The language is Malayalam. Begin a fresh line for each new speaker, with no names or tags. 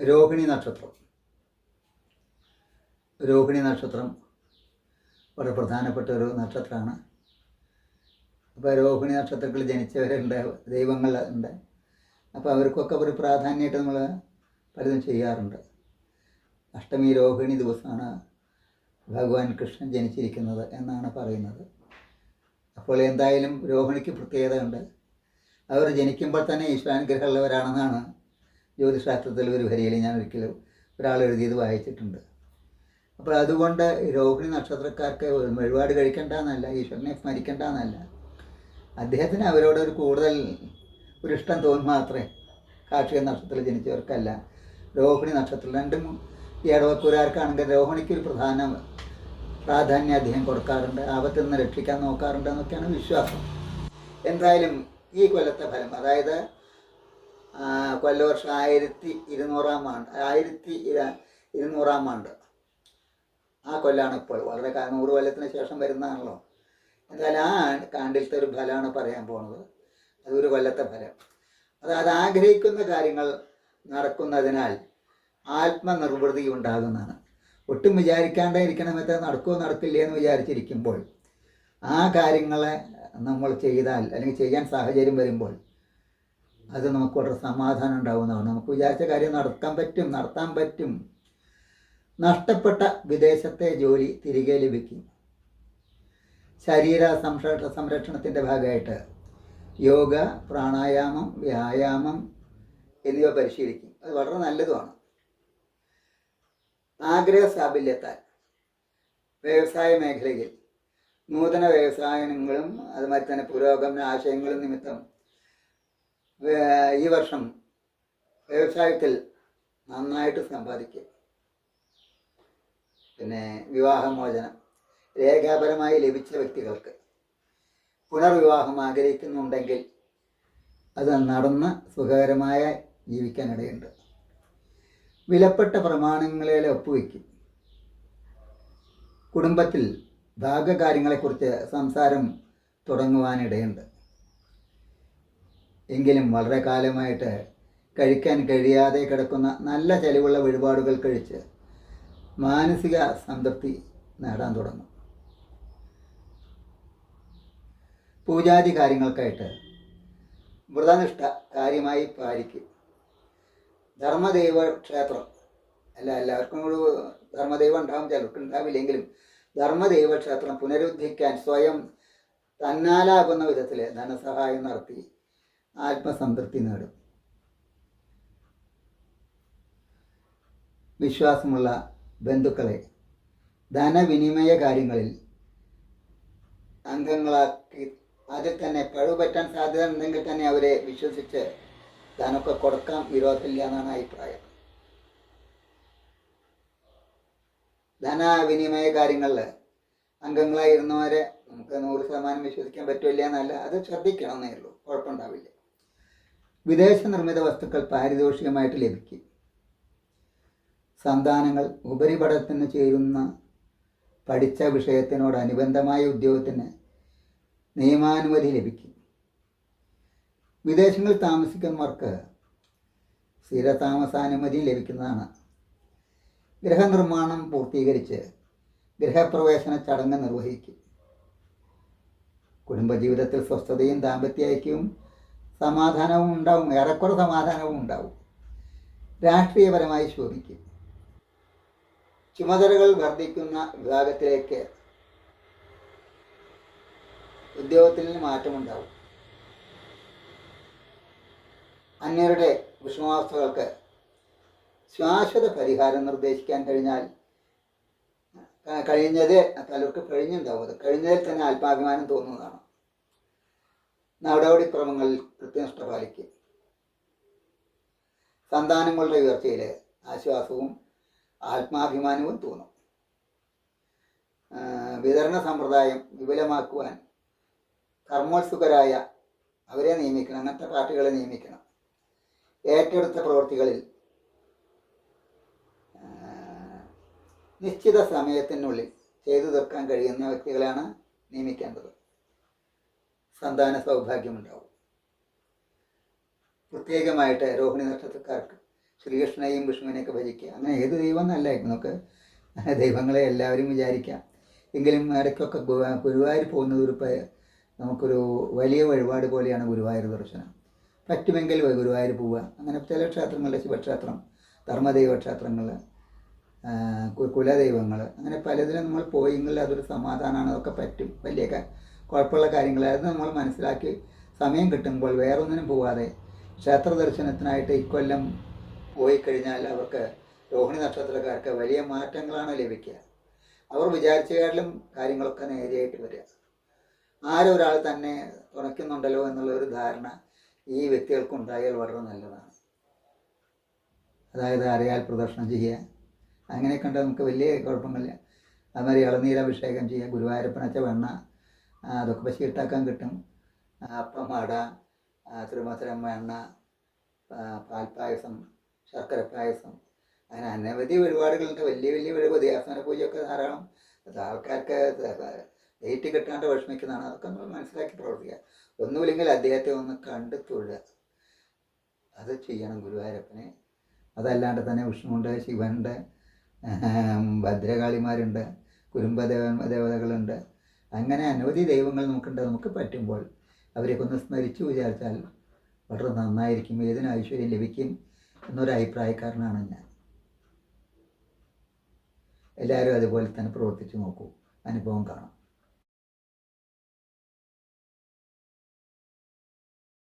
രോഹിണി നക്ഷത്രം. രോഹിണി നക്ഷത്രം വളരെ പ്രധാനപ്പെട്ട ഒരു നക്ഷത്രമാണ്. അപ്പോൾ രോഹിണി നക്ഷത്രത്തിൽ ജനിച്ചവരുണ്ട് ദൈവങ്ങൾ ഉണ്ട്. അപ്പോൾ അവർക്കൊക്കെ ഒരു പ്രാധാന്യമായിട്ട് നമ്മൾ പലതും ചെയ്യാറുണ്ട്. അഷ്ടമി രോഹിണി ദിവസമാണ് ഭഗവാൻ കൃഷ്ണൻ ജനിച്ചിരിക്കുന്നത് എന്നാണ് പറയുന്നത്. അപ്പോൾ എന്തായാലും രോഹിണിക്ക് പ്രത്യേകതയുണ്ട്. അവർ ജനിക്കുമ്പോൾ തന്നെ ഈശ്വരാനുഗ്രഹമുള്ളവരാണെന്നാണ് ജ്യോതിശാസ്ത്രത്തിൽ ഒരു വരിയിൽ ഞാൻ ഒരിക്കലും ഒരാൾ എഴുതിയത് വായിച്ചിട്ടുണ്ട്. അപ്പോൾ അതുകൊണ്ട് രോഹിണി നക്ഷത്രക്കാർക്ക് വഴിപാട് കഴിക്കേണ്ടെന്നല്ല ഈശ്വരനെ സ്മരിക്കേണ്ട എന്നല്ല അദ്ദേഹത്തിന് അവരോട് ഒരു കൂടുതൽ ഒരു ഇഷ്ടം തോന്നും മാത്രമേ കാർഷിക നക്ഷത്രത്തിൽ ജനിച്ചവർക്കല്ല. രോഹിണി നക്ഷത്രം രണ്ടും ഇടവക്കൂരാർക്കാണെങ്കിൽ രോഹിണിക്ക് ഒരു പ്രധാന പ്രാധാന്യം അദ്ദേഹം കൊടുക്കാറുണ്ട്. ആപത്തിൽ നിന്ന് രക്ഷിക്കാൻ നോക്കാറുണ്ട് എന്നൊക്കെയാണ് വിശ്വാസം. എന്തായാലും ഈ കൊല്ലത്തെ ഫലം അതായത് കൊല്ലവർഷം ആയിരത്തി ഇരുന്നൂറാം ആണ്ട് ആയിരത്തി ഇര- ഇരുന്നൂറാം ആണ്ട്. ആ കൊല്ലാണ് ഇപ്പോൾ. വളരെ നൂറ് കൊല്ലത്തിന് ശേഷം വരുന്നതാണല്ലോ. എന്തായാലും ആ കാണ്ടിലത്തെ ഒരു ഫലമാണ് പറയാൻ പോണത്. അതൊരു കൊല്ലത്തെ ഫലം. അത് അത് ആഗ്രഹിക്കുന്ന കാര്യങ്ങൾ നടക്കുന്നതിനാൽ ആത്മനിർവൃതി ഉണ്ടാകുന്നതാണ്. ഒട്ടും വിചാരിക്കാണ്ടേ ഇരിക്കണമെന്ന് നടക്കുമോ നടക്കില്ലേ എന്ന് വിചാരിച്ചിരിക്കുമ്പോൾ ആ കാര്യങ്ങളെ നമ്മൾ ചെയ്താൽ അല്ലെങ്കിൽ ചെയ്യാൻ സാഹചര്യം വരുമ്പോൾ അത് നമുക്ക് വളരെ സമാധാനം ഉണ്ടാകുന്നതാണ് നമുക്ക് വിചാരിച്ച കാര്യം നടക്കാൻ പറ്റും നടത്താൻ പറ്റും. നഷ്ടപ്പെട്ട വിദേശത്തെ ജോലി തിരികെ ലഭിക്കും. ശരീര സംരക്ഷ സംരക്ഷണത്തിന്റെ ഭാഗമായിട്ട് യോഗ പ്രാണായാമം വ്യായാമം എന്നിവ പരിശീലിക്കും. അത് വളരെ നല്ലതുമാണ്. ആഗ്രഹ സാഫല്യത്താൽ വ്യവസായ മേഖലയിൽ നൂതന വ്യവസായങ്ങളും അതുമാതിരി തന്നെ പുരോഗമന ആശയങ്ങളും നിമിത്തം ഈ വർഷം വ്യവസായത്തിൽ നന്നായിട്ട് സമ്പാദിക്കുക. പിന്നെ വിവാഹമോചനം രേഖാപരമായി ലഭിച്ച വ്യക്തികൾക്ക് പുനർവിവാഹം ആഗ്രഹിക്കുന്നുണ്ടെങ്കിൽ അത് നടന്ന് സുഖകരമായ ജീവിക്കാനിടയുണ്ട്. വിലപ്പെട്ട പ്രമാണങ്ങളിൽ ഒപ്പുവെക്കും കുടുംബത്തിൽ ഭാഗകാര്യങ്ങളെക്കുറിച്ച് സംസാരം തുടങ്ങുവാനിടയുണ്ട്. എങ്കിലും വളരെ കാലമായിട്ട് കഴിക്കാൻ കഴിയാതെ കിടക്കുന്ന നല്ല ചെലവുള്ള വഴിപാടുകൾ കഴിച്ച് മാനസിക സംതൃപ്തി നേടാൻ തുടങ്ങും. പൂജാതി കാര്യങ്ങൾക്കായിട്ട് വ്രതനിഷ്ഠ കാര്യമായി പാലിക്കും. ധർമ്മദൈവ ക്ഷേത്രം അല്ല എല്ലാവർക്കും കൂടി ധർമ്മദൈവം ഉണ്ടാവും ചിലർക്ക് ഉണ്ടാവില്ലെങ്കിലും ധർമ്മദൈവ ക്ഷേത്രം പുനരുദ്ധരിക്കാൻ സ്വയം തന്നാലാകുന്ന വിധത്തിൽ ധനസഹായം നടത്തി ആത്മസംതൃപ്തി നേടും. വിശ്വാസമുള്ള ബന്ധുക്കളെ ധനവിനിമയ കാര്യങ്ങളിൽ അംഗങ്ങളാക്കി അതിൽ തന്നെ പഴുപറ്റാൻ സാധ്യത ഉണ്ടെങ്കിൽ തന്നെ അവരെ വിശ്വസിച്ച് ധനമൊക്കെ കൊടുക്കാൻ വിരോധമില്ല എന്നാണ് അഭിപ്രായം. ധനവിനിമയ കാര്യങ്ങളിൽ അംഗങ്ങളായിരുന്നവരെ നമുക്ക് നൂറ് ശതമാനം വിശ്വസിക്കാൻ പറ്റില്ല എന്നല്ല. അത് ശ്രദ്ധിക്കണം എന്നേ ഉള്ളൂ. കുഴപ്പമുണ്ടാവില്ല. വിദേശ നിർമ്മിത വസ്തുക്കൾ പാരിതോഷികമായിട്ട് ലഭിക്കും. സന്താനങ്ങൾ ഉപരിപഠനത്തിന് ചേരുന്ന പഠിച്ച വിഷയത്തിനോടനുബന്ധമായ ഉദ്യോഗത്തിന് നിയമാനുമതി ലഭിക്കും. വിദേശങ്ങളിൽ താമസിക്കുന്നവർക്ക് സ്ഥിരതാമസാനുമതി ലഭിക്കുന്നതാണ്. ഗൃഹനിർമ്മാണം പൂർത്തീകരിച്ച് ഗൃഹപ്രവേശന ചടങ്ങ് നിർവഹിക്കും. കുടുംബജീവിതത്തിൽ സ്വസ്ഥതയും ദാമ്പത്യ ഐക്യവും സമാധാനവും ഉണ്ടാവും. ഏറെക്കുറെ സമാധാനവും ഉണ്ടാവും. രാഷ്ട്രീയപരമായി ശോഭിക്കും. ചുമതലകൾ വർദ്ധിക്കുന്ന വിഭാഗത്തിലേക്ക് ഉദ്യോഗത്തിൽ മാറ്റമുണ്ടാവും. അന്യരുടെ വിഷമാവസ്ഥകൾക്ക് ശാശ്വത പരിഹാരം നിർദ്ദേശിക്കാൻ കഴിഞ്ഞാൽ കഴിഞ്ഞത് പലർക്ക് കഴിഞ്ഞുണ്ടാവും. അത് കഴിഞ്ഞതിൽ തന്നെ ആത്മാഭിമാനം തോന്നുന്നതാണ്. നടപടിക്രമങ്ങളിൽ കൃത്യനിഷ്ഠ പാലിക്കും സന്താനങ്ങളുടെ ഉയർച്ചയിൽ ആശ്വാസവും ആത്മാഭിമാനവും തോന്നും. വിതരണ സമ്പ്രദായം വിപുലമാക്കുവാൻ കർമ്മോത്സുകരായ അവരെ നിയമിക്കണം അങ്ങനത്തെ പാർട്ടികളെ നിയമിക്കണം. ഏറ്റെടുത്ത പ്രവൃത്തികളിൽ നിശ്ചിത സമയത്തിനുള്ളിൽ ചെയ്തു തീർക്കാൻ കഴിയുന്ന വ്യക്തികളെയാണ് നിയമിക്കേണ്ടത്. സന്താന സൗഭാഗ്യമുണ്ടാവും. പ്രത്യേകമായിട്ട് രോഹിണി നക്ഷത്രക്കാർക്ക് ശ്രീകൃഷ്ണനെയും വിഷ്ണുവിനെയൊക്കെ ഭജിക്കുക. അങ്ങനെ ഏത് ദൈവം എന്നല്ല നമുക്ക് ദൈവങ്ങളെ എല്ലാവരും വിചാരിക്കാം. എങ്കിലും ഇടയ്ക്കൊക്കെ ഗുരുവായൂർ പോകുന്നത് ഒരു നമുക്കൊരു വലിയ വഴിപാട് പോലെയാണ് ഗുരുവായൂർ ദർശനം. പറ്റുമെങ്കിൽ ഗുരുവായൂർ പോവുക. അങ്ങനെ ചില ക്ഷേത്രങ്ങളിൽ ശിവക്ഷേത്രം ധർമ്മദൈവ ക്ഷേത്രങ്ങൾ കുലദൈവങ്ങൾ അങ്ങനെ പലതിലും നമ്മൾ പോയെങ്കിൽ അതൊരു സമാധാനമാണ്. അതൊക്കെ പറ്റും. വലിയ കുഴപ്പമുള്ള കാര്യങ്ങൾ അത് നമ്മൾ മനസ്സിലാക്കി സമയം കിട്ടുമ്പോൾ വേറൊന്നിനും പോവാതെ ക്ഷേത്ര ദർശനത്തിനായിട്ട് ഇക്കൊല്ലം പോയി കഴിഞ്ഞാൽ അവർക്ക് രോഹിണി നക്ഷത്രക്കാർക്ക് വലിയ മാറ്റങ്ങളാണ് ലഭിക്കുക. അവർ വിചാരിച്ചതിലും കാര്യങ്ങളൊക്കെ നേരെയായിട്ട് വരിക. ആരൊരാൾ തന്നെ തുണയ്ക്കുന്നുണ്ടല്ലോ എന്നുള്ള ഒരു ധാരണ ഈ വ്യക്തികൾക്ക് ഉണ്ടായാൽ വളരെ നല്ലതാണ്. അതായത് അറിയാൽ പ്രദർശനം ചെയ്യുക അങ്ങനെയൊക്കെ ഉണ്ട് നമുക്ക് വലിയ കുഴപ്പമില്ല. അതുമാതിരി ഇളനീരഭിഷേകം ചെയ്യുക ഗുരുവായൂരപ്പനച്ച വെണ്ണ അതൊക്കെ പക്ഷേ ഇട്ടാക്കാൻ കിട്ടും അപ്പം അട തിരുമധുരം എണ്ണ പാൽപ്പായസം ശർക്കര പായസം അങ്ങനെ അനവധി വഴിപാടുകളുണ്ട് വലിയ വലിയ വഴിപാട് ദേവസ്ഥാന പൂജയൊക്കെ ധാരാളം. അത് ആൾക്കാർക്ക് ഡേറ്റ് കിട്ടാണ്ട് വിഷമിക്കുന്നതാണ്. അതൊക്കെ നമ്മൾ മനസ്സിലാക്കി പ്രവർത്തിക്കുക. ഒന്നുമില്ലെങ്കിൽ അദ്ദേഹത്തെ ഒന്ന് കണ്ട് തൊഴുക. അത് ചെയ്യണം ഗുരുവായൂരപ്പനെ. അതല്ലാണ്ട് തന്നെ വിഷ്ണുണ്ട് ശിവനുണ്ട് ഭദ്രകാളിമാരുണ്ട് കുരുമ്പ ദേവ ദേവതകളുണ്ട്. അങ്ങനെ അനവധി ദൈവങ്ങൾ നമുക്കുണ്ട്. നമുക്ക് പറ്റുമ്പോൾ അവരെയൊക്കെ ഒന്ന് സ്മരിച്ചു വിചാരിച്ചാൽ വളരെ നന്നായിരിക്കും. ഏതിനും ഐശ്വര്യം ലഭിക്കും എന്നൊരു അഭിപ്രായക്കാരനാണ് ഞാൻ. എല്ലാവരും അതുപോലെ തന്നെ പ്രവർത്തിച്ചു നോക്കൂ. അനുഭവം കാണാം.